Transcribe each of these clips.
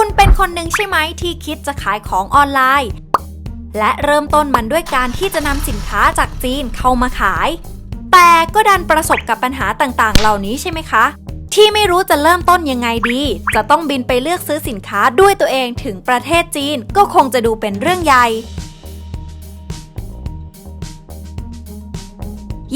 คุณเป็นคนหนึ่งใช่ไหมที่คิดจะขายของออนไลน์ และเริ่มต้นมันด้วยการที่จะนำสินค้าจากจีนเข้ามาขาย แต่ก็ดันประสบกับปัญหาต่างๆ เหล่านี้ใช่ไหมคะ ที่ไม่รู้จะเริ่มต้นยังไงดี จะต้องบินไปเลือกซื้อสินค้าด้วยตัวเองถึงประเทศจีนก็คงจะดูเป็นเรื่องใหญ่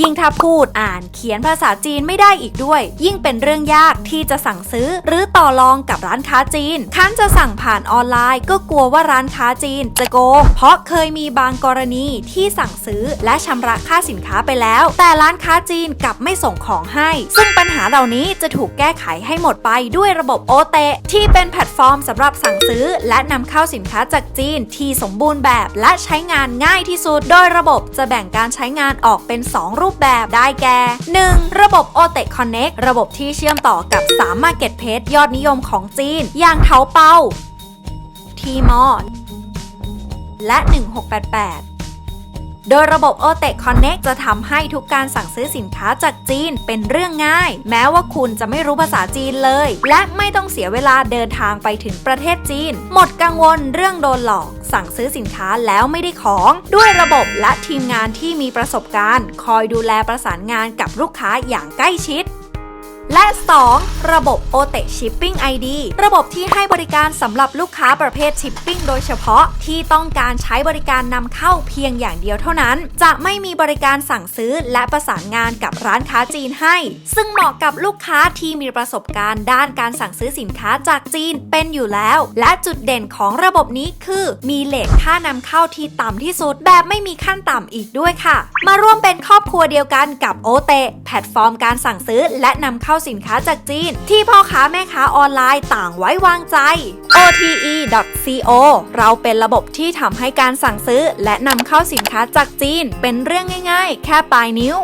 ยิ่งถ้าพูดอ่านเขียนภาษาจีนไม่ได้อีกด้วย ยิ่งเป็นเรื่องยากที่จะสั่งซื้อ หรือต่อรองกับร้านค้าจีนคันจะสั่งผ่านออนไลน์ ก็กลัวว่าร้านค้าจีนจะโกง เพราะเคยมีบางกรณีที่สั่งซื้อและชำระค่าสินค้าไปแล้ว แต่ร้านค้าจีนกลับไม่ส่งของให้ ซึ่งปัญหาเหล่านี้จะถูกแก้ไขให้หมดไปด้วยระบบโอเตที่เป็นแพลตฟอร์มสำหรับสั่งซื้อ และนำเข้าสินค้าจากจีนที่สมบูรณ์แบบและใช้งานง่ายที่สุด โดยระบบจะแบ่งการใช้งานออกเป็น 2รูปแบบได้แก่ 1. ระบบ o t e Connect ระบบที่เชื่อมต่อกับ 3 Marketplace ยอดนิยมของจีน อย่างเทาเปาทีมอและ 1688 โดยระบบ o t e Connect จะทำให้ทุกการสั่งซื้อสินค้าจากจีนเป็นเรื่องง่าย แม้ว่าคุณจะไม่รู้ภาษาจีนเลย และไม่ต้องเสียเวลาเดินทางไปถึงประเทศจีน หมดกังวลเรื่องโดนหลอก สั่งซื้อสินค้าแล้วไม่ได้ของ ด้วยระบบและทีมงานที่มีประสบการณ์ คอยดูแลประสานงานกับลูกค้าอย่างใกล้ชิด และ 2. ระบบ o t e Shipping ID ระบบที่ให้บริการสำหรับลูกค้าประเภท Shipping โดยเฉพาะที่ต้องการใช้บริการนำเข้าเพียงอย่างเดียวเท่านั้น จะไม่มีบริการสั่งซื้อและประสานงานกับร้านค้าจีนให้ ซึ่งเหมาะกับลูกค้าที่มีประสบการณ์ด้านการสั่งซื้อสินค้าจากจีนเป็นอยู่แล้ว และจุดเด่นของระบบนี้คือมีเลทค่านำเข้าที่ต่ำที่สุดแบบไม่มีขั้นต่ำอีกด้วยค่ะ มาร่วมเป็นครอบครัวเดียวกันกับโอเต ลตฟอร์มการสั่งซื้อ และนำเข้าสินค้าจากจีน ที่พ่อค้าแม่ค้าออนไลน์ต่างไว้วางใจ ote.co เราเป็นระบบที่ทำให้การสั่งซื้อ และนำเข้าสินค้าจากจีน เป็นเรื่องง่าย ๆ แค่ปลายนิ้ว